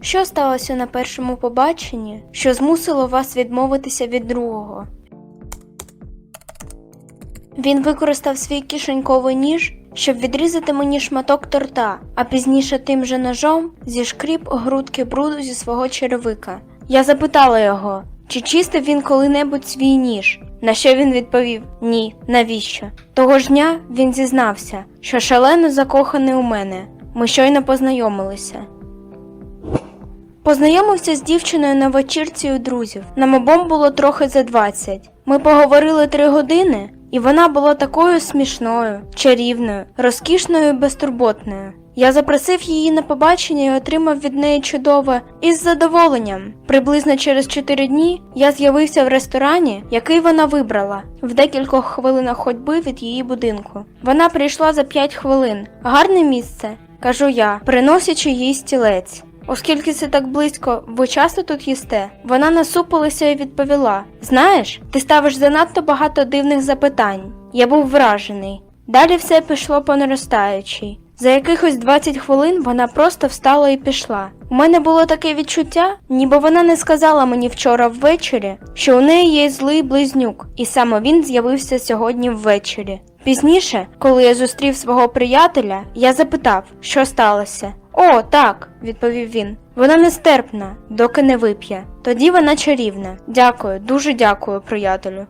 Що сталося на першому побаченні, що змусило вас відмовитися від другого? Він використав свій кишеньковий ніж, щоб відрізати мені шматок торта, а пізніше тим же ножом зішкріп грудки бруду зі свого черевика. Я запитала його, чи чистив він коли-небудь свій ніж. На що він відповів ні, навіщо? Того ж дня він зізнався, що шалено закоханий у мене. Ми щойно познайомилися. Познайомився з дівчиною на вечірці у друзів. Нам обом було трохи за 20. Ми поговорили три години, і вона була такою смішною, чарівною, розкішною і безтурботною. Я запросив її на побачення і отримав від неї чудове із задоволенням. Приблизно через 4 дні я з'явився в ресторані, який вона вибрала, в декількох хвилинах ходьби від її будинку. Вона прийшла за 5 хвилин. Гарне місце, кажу я, приносячи їй стілець. Оскільки це так близько, ви часто тут їсте? Вона насупилася і відповіла: Знаєш, ти ставиш занадто багато дивних запитань. Я був вражений. Далі все пішло по наростаючій. За якихось 20 хвилин вона просто встала і пішла. У мене було таке відчуття, ніби вона не сказала мені вчора ввечері, що у неї є злий близнюк, і саме він з'явився сьогодні ввечері. Пізніше, коли я зустрів свого приятеля, я запитав, що сталося. О, так, відповів він. Вона нестерпна, доки не вип'є. Тоді вона чарівна. Дякую, дуже дякую, приятелю.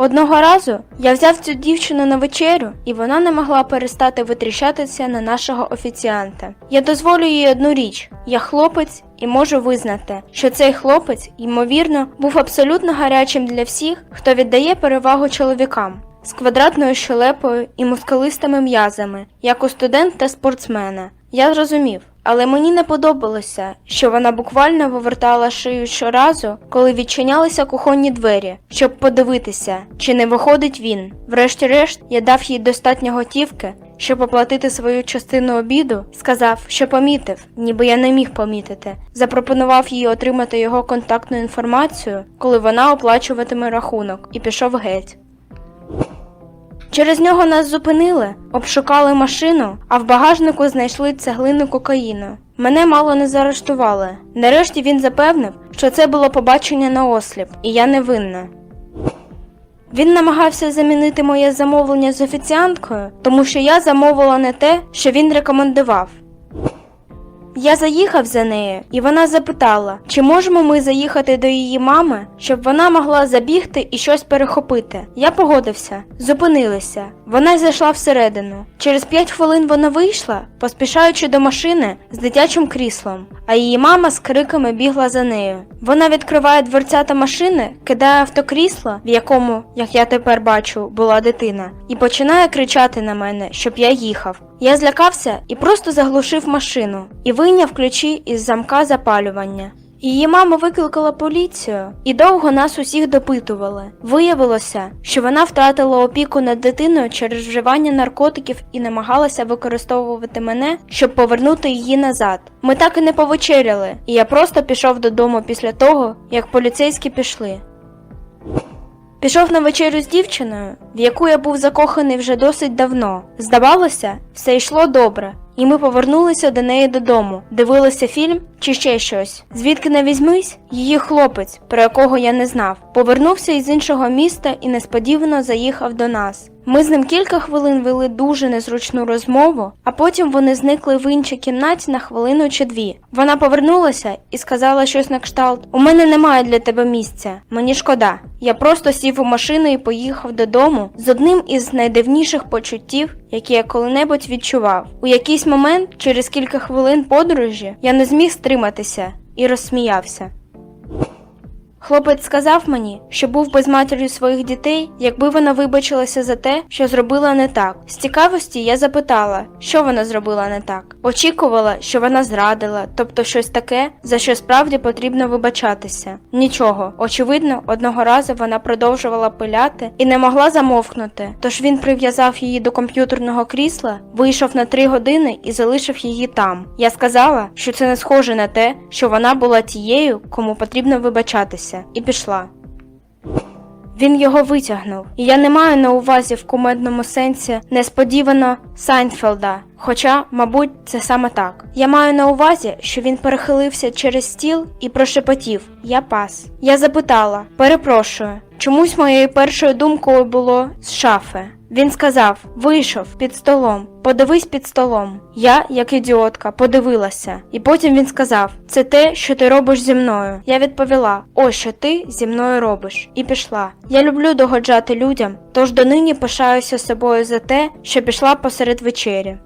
Одного разу я взяв цю дівчину на вечерю, і вона не могла перестати витріщатися на нашого офіціанта. Я дозволю їй одну річ: я хлопець і можу визнати, що цей хлопець, ймовірно, був абсолютно гарячим для всіх, хто віддає перевагу чоловікам з квадратною щелепою і мускулистими м'язами, як у студента спортсмена. Я зрозумів, але мені не подобалося, що вона буквально вивертала шию щоразу, коли відчинялися кухонні двері, щоб подивитися, чи не виходить він. Врешті-решт, я дав їй достатньо готівки, щоб оплатити свою частину обіду, сказав, що помітив, ніби я не міг помітити. Запропонував їй отримати його контактну інформацію, коли вона оплачуватиме рахунок, і пішов геть. Через нього нас зупинили, обшукали машину, а в багажнику знайшли цеглину кокаїну. Мене мало не заарештували. Нарешті він запевнив, що це було побачення на осліп, і я не винна. Він намагався замінити моє замовлення з офіціанткою, тому що я замовила не те, що він рекомендував. Я заїхав за нею, і вона запитала, чи можемо ми заїхати до її мами, щоб вона могла забігти і щось перехопити. Я погодився, зупинилися. Вона зайшла всередину. Через п'ять хвилин вона вийшла, поспішаючи до машини з дитячим кріслом, а її мама з криками бігла за нею. Вона відкриває дверцята машини, кидає автокрісло, в якому, як я тепер бачу, була дитина, і починає кричати на мене, щоб я їхав. Я злякався і просто заглушив машину і вийняв ключі із замка запалювання. Її мама викликала поліцію і довго нас усіх допитували. Виявилося, що вона втратила опіку над дитиною через вживання наркотиків і намагалася використовувати мене, щоб повернути її назад. Ми так і не повечеряли, і я просто пішов додому після того, як поліцейські пішли. Пішов на вечерю з дівчиною, в яку я був закоханий вже досить давно. Здавалося, все йшло добре, і ми повернулися до неї додому, дивилися фільм чи ще щось. Звідки не візьмись, її хлопець, про якого я не знав, повернувся із іншого міста і несподівано заїхав до нас. Ми з ним кілька хвилин вели дуже незручну розмову, а потім вони зникли в іншій кімнаті на хвилину чи дві. Вона повернулася і сказала щось на кшталт: У мене немає для тебе місця, мені шкода. Я просто сів у машину і поїхав додому з одним із найдивніших почуттів, які я коли-небудь відчував. У якийсь момент, через кілька хвилин подорожі, я не зміг стриматися і розсміявся. Хлопець сказав мені, що був би з матір'ю своїх дітей, якби вона вибачилася за те, що зробила не так. З цікавості я запитала, що вона зробила не так. Очікувала, що вона зрадила, тобто щось таке, за що справді потрібно вибачатися. Нічого. Очевидно, одного разу вона продовжувала пиляти і не могла замовкнути. Тож він прив'язав її до комп'ютерного крісла, вийшов на три години і залишив її там. Я сказала, що це не схоже на те, що вона була тією, кому потрібно вибачатися і пішла. Він його витягнув. І я не маю на увазі в кумедному сенсі несподівано Сайнфелда. Хоча, мабуть, це саме так. Я маю на увазі, що він перехилився через стіл і прошепотів Я пас. Я запитала, перепрошую. Чомусь моєю першою думкою було з шафи. Він сказав вийшов під столом, подивись під столом. Я, як ідіотка, подивилася. І потім він сказав: Це те, що ти робиш зі мною. Я відповіла: Ось що ти зі мною робиш, і пішла. Я люблю догоджати людям, тож донині пишаюся собою за те, що пішла посеред вечері.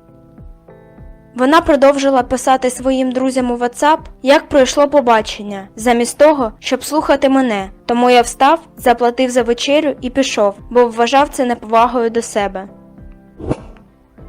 Вона продовжила писати своїм друзям у WhatsApp, як пройшло побачення, замість того, щоб слухати мене. Тому я встав, заплатив за вечерю і пішов, бо вважав це неповагою до себе.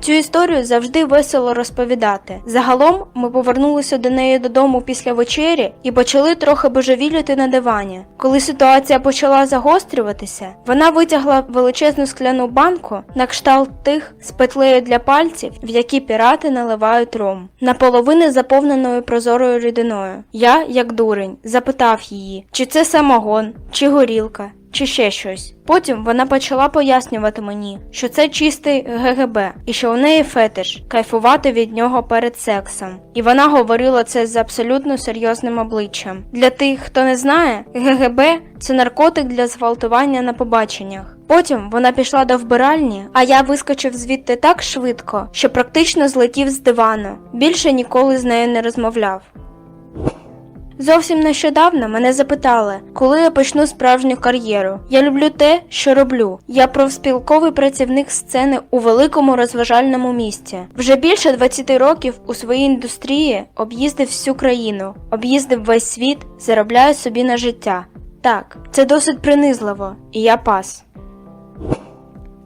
Цю історію завжди весело розповідати. Загалом ми повернулися до неї додому після вечері і почали трохи божевіліти на дивані. Коли ситуація почала загострюватися, вона витягла величезну скляну банку на кшталт тих з петлею для пальців, в які пірати наливають ром, наполовину заповненою прозорою рідиною. Я, як дурень, запитав її, чи це самогон, чи горілка, чи ще щось. Потім вона почала пояснювати мені, що це чистий ГГБ і що у неї фетиш кайфувати від нього перед сексом. І вона говорила це з абсолютно серйозним обличчям. Для тих, хто не знає, ГГБ це наркотик для зґвалтування на побаченнях. Потім вона пішла до вбиральні, а я вискочив звідти так швидко, що практично злетів з дивану. Більше ніколи з нею не розмовляв. Зовсім нещодавно мене запитали, коли я почну справжню кар'єру. Я люблю те, що роблю. Я профспілковий працівник сцени у великому розважальному місті. Вже більше 20 років у своїй індустрії об'їздив всю країну, об'їздив весь світ, заробляю собі на життя. Так, це досить принизливо, і я пас.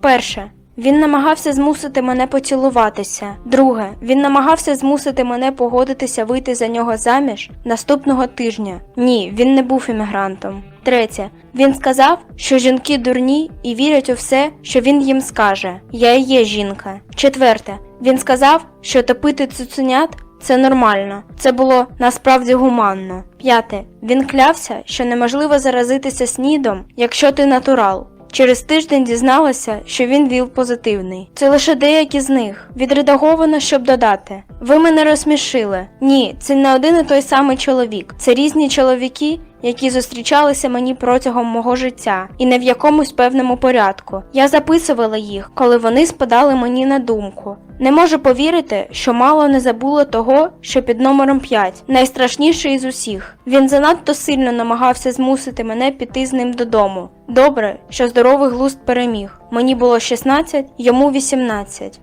Перше. Він намагався змусити мене поцілуватися. Друге, він намагався змусити мене погодитися вийти за нього заміж наступного тижня. Ні, він не був іммігрантом. Третє, він сказав, що жінки дурні і вірять у все, що він їм скаже. Я і є жінка. Четверте, він сказав, що топити цуценят це нормально. Це було насправді гуманно. П'яте, він клявся, що неможливо заразитися снідом, якщо ти натурал. Через тиждень дізналася, що він віл позитивний. Це лише деякі з них. Відредаговано, щоб додати. Ви мене розсмішили. Ні, це не один і той самий чоловік. Це різні чоловіки, які зустрічалися мені протягом мого життя, і не в якомусь певному порядку. Я записувала їх, коли вони спадали мені на думку. Не можу повірити, що мало не забула того, що під номером 5, найстрашніший із усіх. Він занадто сильно намагався змусити мене піти з ним додому. Добре, що здоровий глузд переміг. Мені було 16, йому 18.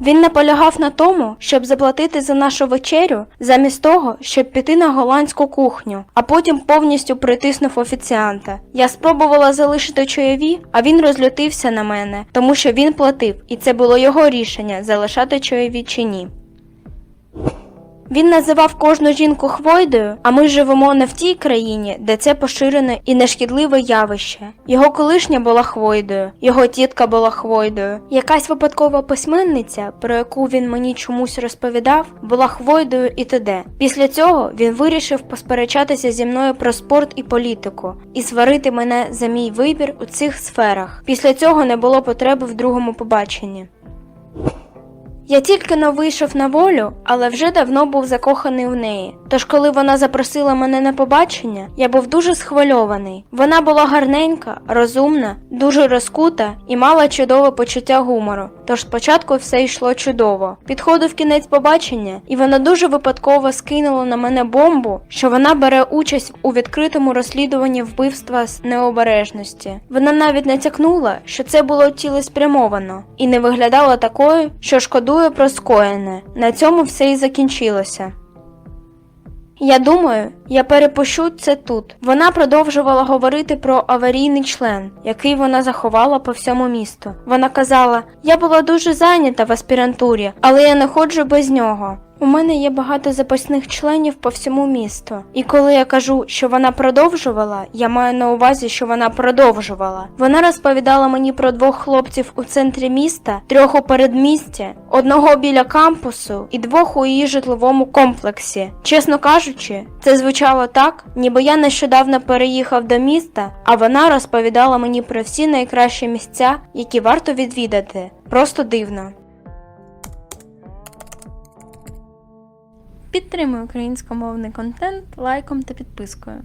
Він наполягав на тому, щоб заплатити за нашу вечерю, замість того, щоб піти на голландську кухню, а потім повністю притиснув офіціанта. Я спробувала залишити чайові, а він розлютився на мене, тому що він платив, і це було його рішення залишати чайові чи ні. Він називав кожну жінку хвойдою, а ми живемо не в тій країні, де це поширене і нешкідливе явище. Його колишня була хвойдою, його тітка була хвойдою. Якась випадкова письменниця, про яку він мені чомусь розповідав, була хвойдою і т.д. Після цього він вирішив посперечатися зі мною про спорт і політику і сварити мене за мій вибір у цих сферах. Після цього не було потреби в другому побаченні. Я тільки но вийшов на волю, але вже давно був закоханий в неї. Тож, коли вона запросила мене на побачення, я був дуже схвильований. Вона була гарненька, розумна, дуже розкута і мала чудове почуття гумору. Тож спочатку все йшло чудово. Підходив кінець побачення, і вона дуже випадково скинула на мене бомбу, що вона бере участь у відкритому розслідуванні вбивства з необережності. Вона навіть натякнула, що це було цілеспрямовано, і не виглядала такою, що шкодує про скоєне. На цьому все і закінчилося. Я думаю, я перепущу це тут. Вона продовжувала говорити про аварійний член, який вона заховала по всьому місту. Вона казала: Я була дуже зайнята в аспірантурі, але я не ходжу без нього. У мене є багато запасних членів по всьому місту. І коли я кажу, що вона продовжувала, я маю на увазі, що вона продовжувала. Вона розповідала мені про двох хлопців у центрі міста, трьох у передмісті, одного біля кампусу і двох у її житловому комплексі. Чесно кажучи, це звучало так, ніби я нещодавно переїхав до міста, а вона розповідала мені про всі найкращі місця, які варто відвідати. Просто дивно. Підтримуй українськомовний контент лайком та підпискою.